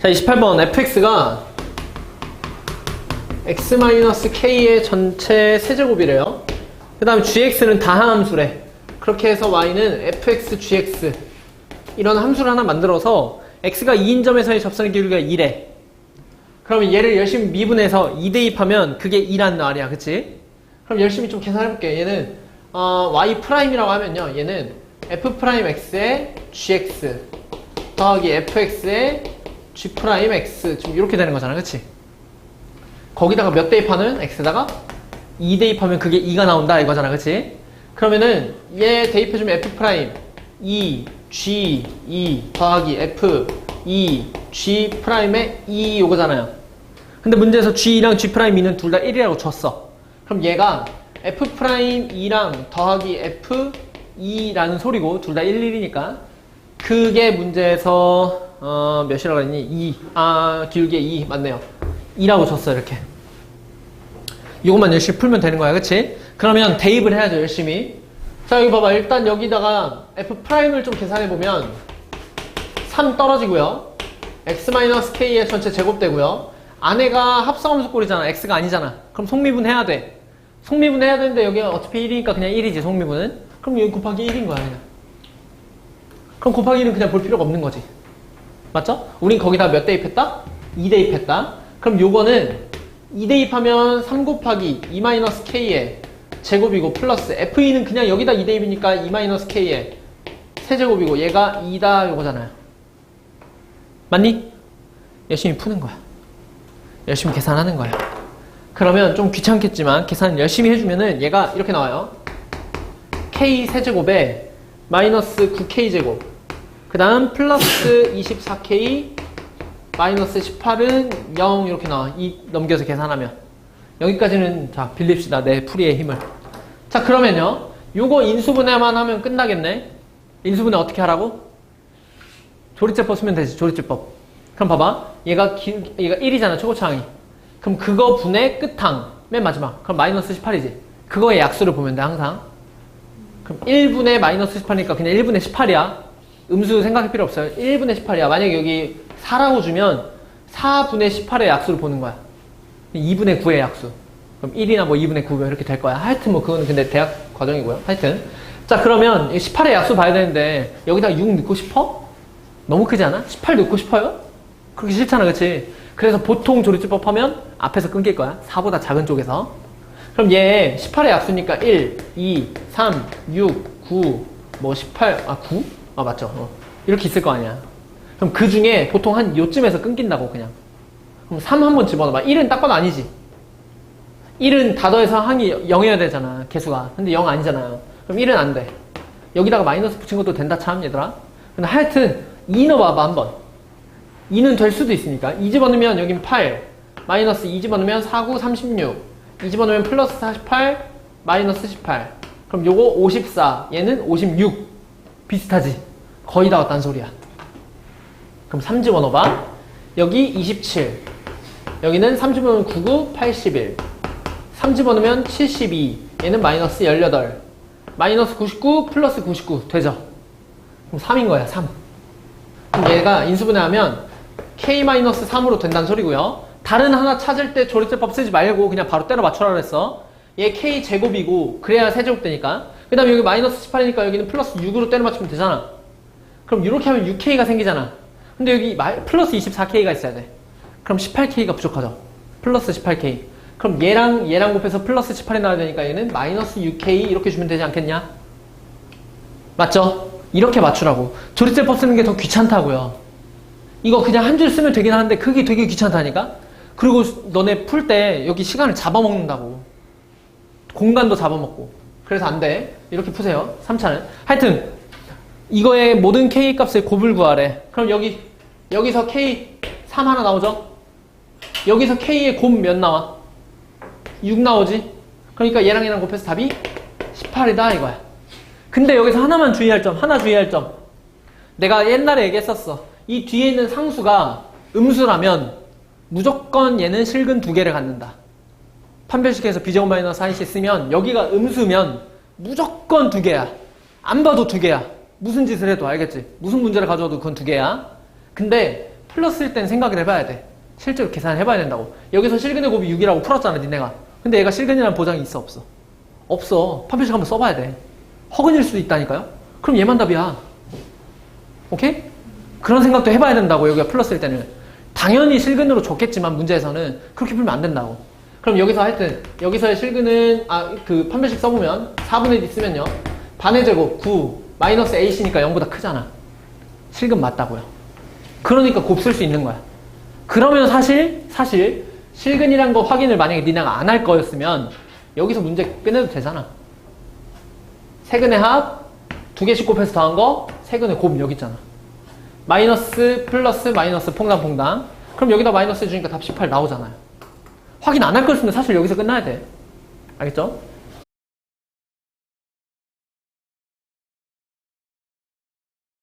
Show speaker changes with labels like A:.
A: 자, 28번 fx가 x-k의 전체 세제곱이래요. 그 다음에 gx는 다함수래. 그렇게 해서 y는 fx, gx 이런 함수를 하나 만들어서 x가 2인 점에서의 접선의 기울기가 2래. 그러면 얘를 열심히 미분해서 2 대입하면 그게 2라는 말이야. 그치? 그럼 열심히 좀 계산해볼게. 얘는 어, y 프라임이라고 하면요. 얘는 f 프라임 x의 gx 더하기 fx의 g 프라임 x 지금 이렇게 되는 거잖아. 그치? 거기다가 몇 대입하는 x에다가 2 대입하면 그게 2가 나온다 이거잖아. 그치? 그러면은 얘 대입해주면 f 프라임 2 g 2 더하기 f 2 g 프라임의 2 요거잖아요. 근데 문제에서 g랑 g 프라임 2는 둘 다 1이라고 줬어. 그럼 얘가 f 프라임 2랑 더하기 f 2라는 소리고 둘 다 1, 1이니까 그게 문제에서 어, 몇이라고 했니? 2. 아, 길게 2 맞네요. 2라고 줬어 이렇게. 이것만 열심히 풀면 되는 거야, 그치? 그러면 대입을 해야죠, 열심히. 자, 여기 봐봐. 일단 여기다가 f 프라임을 좀 계산해 보면 3 떨어지고요. x-k의 전체 제곱되고요. 안에가 합성함수 꼴이잖아. x가 아니잖아. 그럼 속미분 해야 돼. 속미분 해야 되는데 여기 어차피 1이니까 그냥 1이지, 속미분은. 그럼 여기 곱하기 1인 거야, 그냥. 그럼 곱하기 1은 그냥 볼 필요가 없는 거지. 맞죠? 우린 거기다 몇 대입했다? 2 대입했다. 그럼 요거는 2 대입하면 3 곱하기 2-k의 제곱이고 플러스 F2는 그냥 여기다 2 대입이니까 2-k의 세제곱이고 얘가 2다 요거잖아요. 맞니? 열심히 푸는 거야. 열심히 계산하는 거야. 그러면 좀 귀찮겠지만 계산 열심히 해주면은 얘가 이렇게 나와요. K 세제곱에 마이너스 9K 제곱 그 다음 플러스 24K 마이너스 18은 0 이렇게 나와. 이 넘겨서 계산하면. 여기까지는 자 빌립시다. 내 풀이의 힘을. 자 그러면요. 요거 인수분해만 하면 끝나겠네. 인수분해 어떻게 하라고? 조리제법 쓰면 되지 조리제법. 그럼 봐봐. 얘가 기, 얘가 1이잖아 초고차항이. 그럼 그거 분의 끝항. 맨 마지막. 그럼 마이너스 18이지. 그거의 약수를 보면 돼 항상. 그럼 1분의 마이너스 18이니까 그냥 1분의 18이야. 음수 생각할 필요 없어요. 1분의 18이야. 만약에 여기 4라고 주면 4분의 18의 약수를 보는 거야. 2분의 9의 약수. 그럼 1이나 뭐 2분의 9 이렇게 될 거야. 하여튼 뭐 그거는 근데 대학 과정이고요. 하여튼. 자, 그러면 18의 약수 봐야 되는데 여기다 6 넣고 싶어? 너무 크지 않아? 18 넣고 싶어요? 그렇게 싫잖아, 그치? 그래서 보통 조리제법 하면 앞에서 끊길 거야. 4보다 작은 쪽에서. 그럼 얘 18의 약수니까 1, 2, 3, 6, 9, 뭐 18, 아 9? 아 맞죠. 어. 이렇게 있을 거 아니야. 그럼 그 중에 보통 한 요쯤에서 끊긴다고 그냥. 그럼 3 한번 집어넣어봐. 1은 딱 봐도 아니지. 1은 다 더해서 항이 0이어야 되잖아. 개수가. 근데 0 아니잖아요. 그럼 1은 안 돼. 여기다가 마이너스 붙인 것도 된다 참 얘들아. 근데 하여튼 2 넣어봐봐 한번. 2는 될 수도 있으니까. 2 집어넣으면 여긴 8. 마이너스 2 집어넣으면 4, 9, 36. 2 집어넣으면 플러스 48, 마이너스 18. 그럼 요거 54, 얘는 56. 비슷하지? 거의 다 왔다는 소리야. 그럼 3 집어 넣어봐. 여기 27. 여기는 3 집어넣으면 99, 81. 3 집어넣으면 72. 얘는 마이너스 18. 마이너스 99, 플러스 99. 되죠? 그럼 3인 거야, 3. 그럼 얘가 인수분해하면 k-3으로 된다는 소리고요. 다른 하나 찾을 때 조리제법 쓰지 말고 그냥 바로 때려 맞춰라 그랬어. 얘 k 제곱이고 그래야 세제곱 되니까. 그 다음에 여기 마이너스 18이니까 여기는 플러스 6으로 때려 맞추면 되잖아. 그럼 이렇게 하면 6k가 생기잖아. 근데 여기 마- 플러스 24k가 있어야 돼. 그럼 18k가 부족하죠. 플러스 18k. 그럼 얘랑 얘랑 곱해서 플러스 18이 나와야 되니까 얘는 마이너스 6k 이렇게 주면 되지 않겠냐? 맞죠? 이렇게 맞추라고. 조리제법 쓰는 게 더 귀찮다고요. 이거 그냥 한 줄 쓰면 되긴 하는데 그게 되게 귀찮다니까? 그리고 너네 풀 때 여기 시간을 잡아먹는다고. 공간도 잡아먹고. 그래서 안 돼. 이렇게 푸세요. 3차는. 하여튼 이거의 모든 k 값의 곱을 구하래. 그럼 여기 여기서 k 3 하나 나오죠? 여기서 k의 곱 몇 나와? 6 나오지? 그러니까 얘랑 얘랑 곱해서 답이 18이다 이거야. 근데 여기서 하나만 주의할 점, 하나 주의할 점. 내가 옛날에 얘기했었어. 이 뒤에 있는 상수가 음수라면 무조건 얘는 실근 두 개를 갖는다. 판별식에서 비제곱 마이너스 1씩 쓰면 여기가 음수면 무조건 두 개야. 안 봐도 두 개야. 무슨 짓을 해도 알겠지? 무슨 문제를 가져와도 그건 두 개야. 근데 플러스일 땐 생각을 해봐야 돼. 실제로 계산을 해봐야 된다고. 여기서 실근의 곱이 6이라고 풀었잖아, 니네가. 근데 얘가 실근이라는 보장이 있어, 없어? 없어. 판별식 한번 써봐야 돼. 허근일 수도 있다니까요? 그럼 얘만 답이야. 오케이? 그런 생각도 해봐야 된다고, 여기가 플러스일 때는. 당연히 실근으로 줬겠지만, 문제에서는 그렇게 풀면 안 된다고. 그럼 여기서 하여튼, 여기서의 실근은, 아, 그 판별식 써보면, 4분의 1 쓰면요. 반의 제곱 9, 마이너스 A씨니까 0보다 크잖아. 실근 맞다고요. 그러니까 곱쓸수 있는 거야. 그러면 사실, 사실, 실근이란 거 확인을 만약에 니네가 안 할 거였으면, 여기서 문제 끝내도 되잖아. 세근의 합, 두 개씩 곱해서 더한 거, 세근의 곱 여기 있잖아. 마이너스, 플러스, 마이너스, 퐁당퐁당. 그럼 여기다 마이너스 해주니까 답 18 나오잖아요. 확인 안 할 거였으면 사실 여기서 끝나야 돼. 알겠죠?